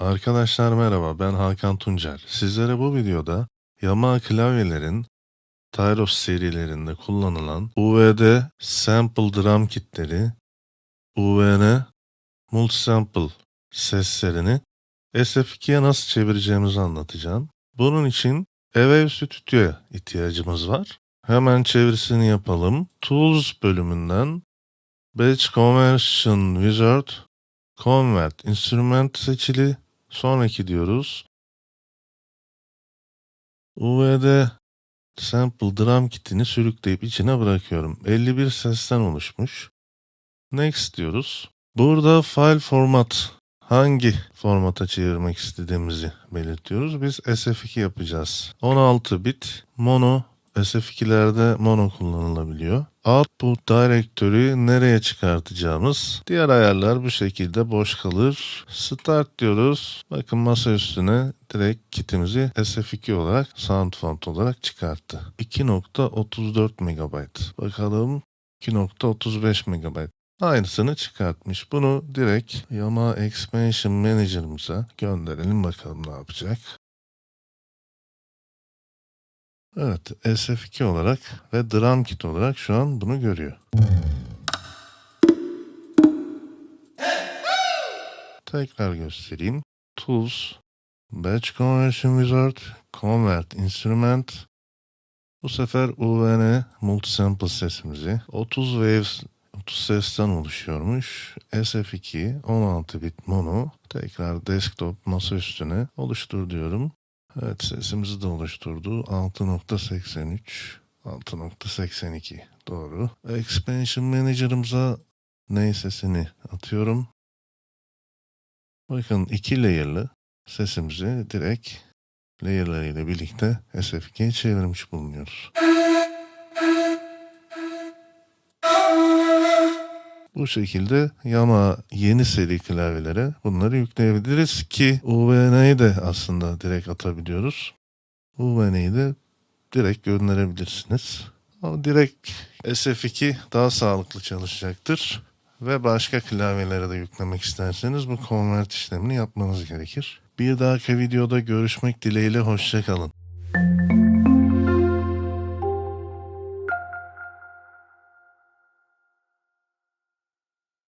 Arkadaşlar merhaba ben Hakan Tuncer. Sizlere bu videoda Yamaha klavyelerin Tyros serilerinde kullanılan UVD sample drum kitleri, UVN multisample seslerini SF2'ye nasıl çevireceğimizi anlatacağım. Bunun için Evev Stüdyo'ya ihtiyacımız var. Hemen çevirisini yapalım. Tools bölümünden Batch Conversion Wizard Convert Instrument seçili. Sonraki diyoruz. UVD Sample Drum Kit'ini sürükleyip içine bırakıyorum. 51 sesten oluşmuş. Next diyoruz. Burada file format hangi formata çevirmek istediğimizi belirtiyoruz. Biz SF2 yapacağız. 16 bit mono SF2'lerde mono kullanılabiliyor. Output direktörü nereye çıkartacağımız diğer ayarlar bu şekilde boş kalır. Start diyoruz. Bakın masa üstüne direkt kitimizi SF2 olarak sound font olarak çıkarttı. 2.34 MB. Bakalım 2.35 MB. Aynısını çıkartmış. Bunu direkt Yamaha Expansion Manager'ımıza gönderelim bakalım ne yapacak. Evet, SF2 olarak ve Drum Kit olarak şu an bunu görüyor. Tekrar göstereyim. Tools, Batch Conversion Wizard, Convert Instrument. Bu sefer UVN Multisample sesimizi 30 waves 30 sesten oluşuyormuş. SF2 16 bit mono tekrar desktop masa üstüne oluştur diyorum. Evet sesimizi de oluşturdu. 6.83 6.82 doğru. Expansion Manager'ımıza ney sesini atıyorum. Bakın iki layer'lı sesimizi direkt layer'larıyla birlikte SF2'ye çevirmiş bulunuyoruz. Bu şekilde Yamaha yeni seri klavyelere bunları yükleyebiliriz ki UVN'yi de aslında direkt atabiliyoruz. UVN'yi de direkt gönderebilirsiniz. Ama direkt SF2 daha sağlıklı çalışacaktır. Ve başka klavyelere de yüklemek isterseniz bu convert işlemini yapmanız gerekir. Bir dahaki videoda görüşmek dileğiyle hoşçakalın.